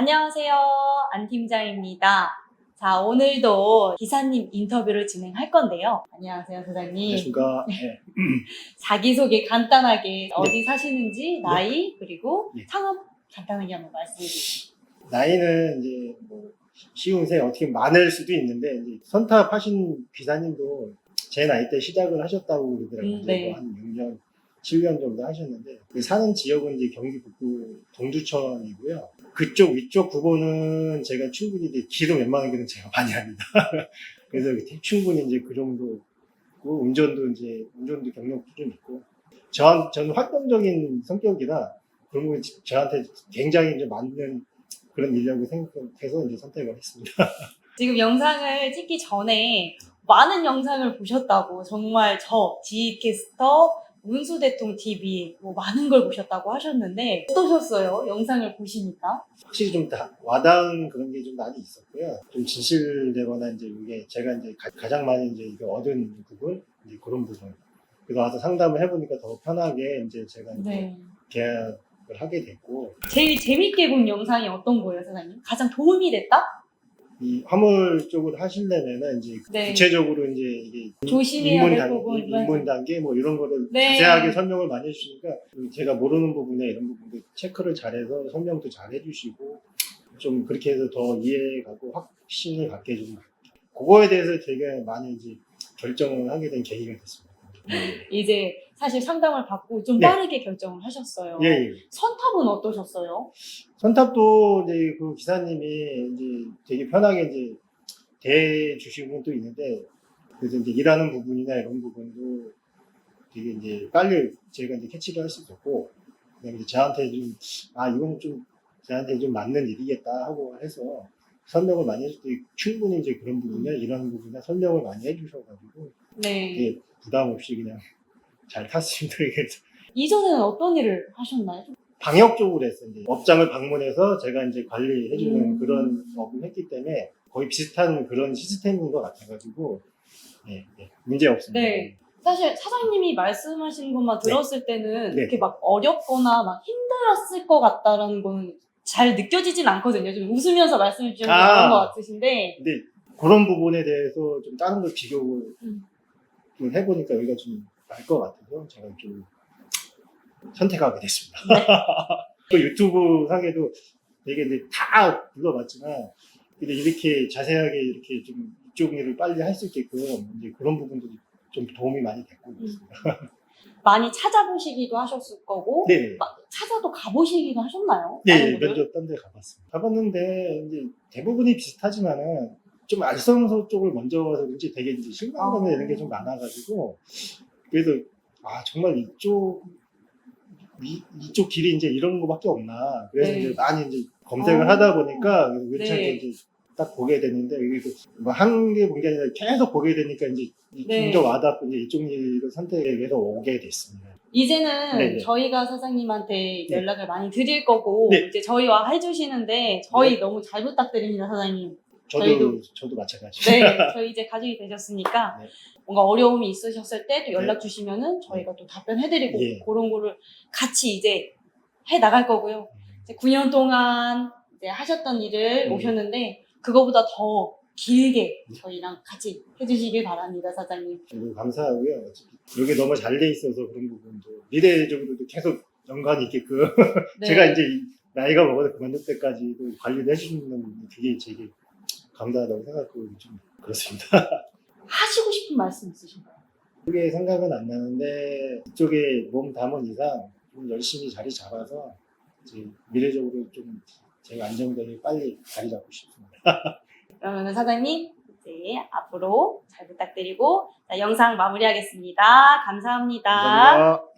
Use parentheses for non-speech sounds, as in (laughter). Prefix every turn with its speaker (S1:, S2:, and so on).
S1: 안녕하세요. 안 팀장입니다. 자, 오늘도 기사님 인터뷰를 진행할 건데요. 안녕하세요, 사장님.
S2: 안녕하십니까. 네. (clears throat)
S1: 자기소개 간단하게 어디 사시는지, 나이, 그리고
S2: 네.
S1: 상업 간단하게 한번 말씀해 주세요.
S2: 나이는 이제 뭐 쉬운새 어떻게 많을 수도 있는데 이제 선탑 하신 기사님도 제 나이 때 시작을 하셨다고 그러더라고요.
S1: 음, 네.
S2: 뭐한 6년, 7년 정도 하셨는데 그 사는 지역은 이제 경기 북부 동두천이고요. 그쪽 위쪽 부분은 제가 충분히 이제 길은 웬만한 길은 제가 많이 합니다. (laughs) 그래서 충분히 이제 그 정도 고 운전도 이제 운전도 경력도 좀 있고 저 저는 활동적인 성격이라 그런 거 저한테 굉장히 이제 맞는 그런 인력을 생각해서 이제 선택을 했습니다. (laughs)
S1: 지금 영상을 찍기 전에 많은 영상을 보셨다고 정말 저 지캐스터 문수 대통 TV 뭐 많은 걸 보셨다고 하셨는데 어떠셨어요? 영상을 보시니까?
S2: 확실히 좀 다 와닿은 그런 게 좀 많이 있었고요. 좀 진실되거나 이제 이게 제가 이제 가, 장 많이 이제 이게 얻은 부분, 이제 그런 부분. 그래서 와서 상담을 해보니까 더 편하게 이제 제가 이제
S1: 네.
S2: 계약을 하게 됐고
S1: 제일 재밌게 본 영상이 어떤 거예요, 사장님? 가장 도움이 됐다?
S2: 이 화물 쪽을 하시려면은 이제
S1: 네.
S2: 구체적으로 이제 이게
S1: 조심해야
S2: 인문
S1: 될
S2: 단,
S1: 부분.
S2: 인문 단계 뭐 이런 거를
S1: 네.
S2: 자세하게 설명을 많이 해주시니까 제가 모르는 부분에 이런 부분도 체크를 잘해서 설명도 잘 해주시고 좀 그렇게 해서 더 이해가고 확신을 갖게 좀 그거에 대해서 되게 많이 이제 결정을 하게 된 계기가 됐습니다.
S1: 이제 사실 상담을 받고 좀
S2: 네.
S1: 빠르게 결정을 하셨어요.
S2: 예, 예.
S1: 선탑은 어떠셨어요?
S2: 선탑도 이제 그 기사님이 이제 되게 편하게 이제 대해주신 분도 있는데 그래서 이제 일하는 부분이나 이런 부분도 되게 이제 빨리 제가 이제 캐치를 할 수 있었고 그다음에 이제 저한테 좀 아 이건 좀 저한테 좀 맞는 일이겠다 하고 해서 설명을 많이 해줄 때 충분히 이제 그런 부분이나 이런 부분이나 설명을 많이 해주셔가지고
S1: 네.
S2: 부담 없이 그냥 잘 탔습니다. 그래서 (laughs)
S1: 이전에는 어떤 일을 하셨나요?
S2: 방역 쪽으로 했어요. 이제 업장을 방문해서 제가 이제 관리해주는
S1: 음.
S2: 그런 업을 했기 때문에 거의 비슷한 그런 시스템인 것 같아가지고 네, 네, 문제 없습니다.
S1: 네. 사실 사장님이 말씀하시는 것만 들었을 때는
S2: 네.
S1: 이렇게 막 어렵거나 막 힘들었을 것 같다라는 거는 잘 느껴지진 않거든요. 좀 웃으면서 말씀해 주셔서
S2: 아.
S1: 그런 것 같으신데.
S2: 근데 그런 부분에 대해서 좀 다른 걸 비교를
S1: 음.
S2: 좀 해보니까 여기가 좀 나을 것 같아서 제가 좀 선택하게 됐습니다.
S1: 네. (laughs)
S2: 그 유튜브 상에도 되게 이제 다 불러봤지만 근데 이렇게 자세하게 이렇게 좀 이쪽 일을 빨리 할 수 있게끔 이제 그런 부분들이 좀 도움이 많이 됐고 그렇습니다. (laughs)
S1: 많이 찾아보시기도 하셨을 거고,
S2: 네.
S1: 막 찾아도 가보시기도 하셨나요?
S2: 네,
S1: 다른 분들?
S2: 면접 딴데 가봤습니다. 가봤는데, 이제 대부분이 비슷하지만은, 좀 알선소 쪽을 먼저 가서 그런지 되게 이제 실망감이
S1: 아.
S2: 이런 게좀 많아가지고, 그래서, 아, 정말 이쪽, 이, 이쪽 길이 이제 이런 거밖에 없나. 그래서
S1: 네.
S2: 이제 많이 이제 검색을
S1: 아.
S2: 하다 보니까, 우연찮게
S1: 네.
S2: 이제 딱 보게 됐는데, 이게 뭐한 개본게 아니라 계속 보게 되니까 이제
S1: 네.
S2: 좀더 와닿고 이제 이쪽 일을 선택해서 오게 됐습니다.
S1: 이제는
S2: 네네.
S1: 저희가 사장님한테
S2: 네.
S1: 연락을 많이 드릴 거고,
S2: 네.
S1: 이제 저희와 해주시는데, 저희 너무 잘 부탁드립니다, 사장님.
S2: 저도,
S1: 저희도-
S2: 저도 마찬가지로.
S1: 네, (laughs) 저희 이제 가족이 되셨으니까
S2: 네.
S1: 뭔가 어려움이 있으셨을 때 또 연락 주시면은 저희가 또 답변해드리고
S2: 예.
S1: 그런 거를 같이 이제 해 나갈 거고요. 이제 9년 동안 이제 하셨던 일을
S2: 음.
S1: 오셨는데 그거보다 더 길게
S2: 네.
S1: 저희랑 같이 해주시길 바랍니다, 사장님.
S2: 그리고 감사하고요. 여기 너무 잘 돼 있어서 그런 부분도 미래적으로도 계속 연관이 있게끔 (laughs)
S1: 네.
S2: 제가 이제 이 나이가 먹어서 그만둘 때까지도 관리를 해주시는 그게 되게 감사하다고 생각하고 좀 그렇습니다. (laughs)
S1: 하시고 싶은 말씀 있으신가요?
S2: 크게 생각은 안 나는데 이쪽에 몸 담은 이상 좀 열심히 자리 잡아서 이제 미래적으로 좀 제가 안정되게 빨리 자리 잡고 싶습니다. (laughs)
S1: 그러면 사장님 이제 앞으로 잘 부탁드리고 자, 영상 마무리하겠습니다. 감사합니다.
S2: 감사합니다.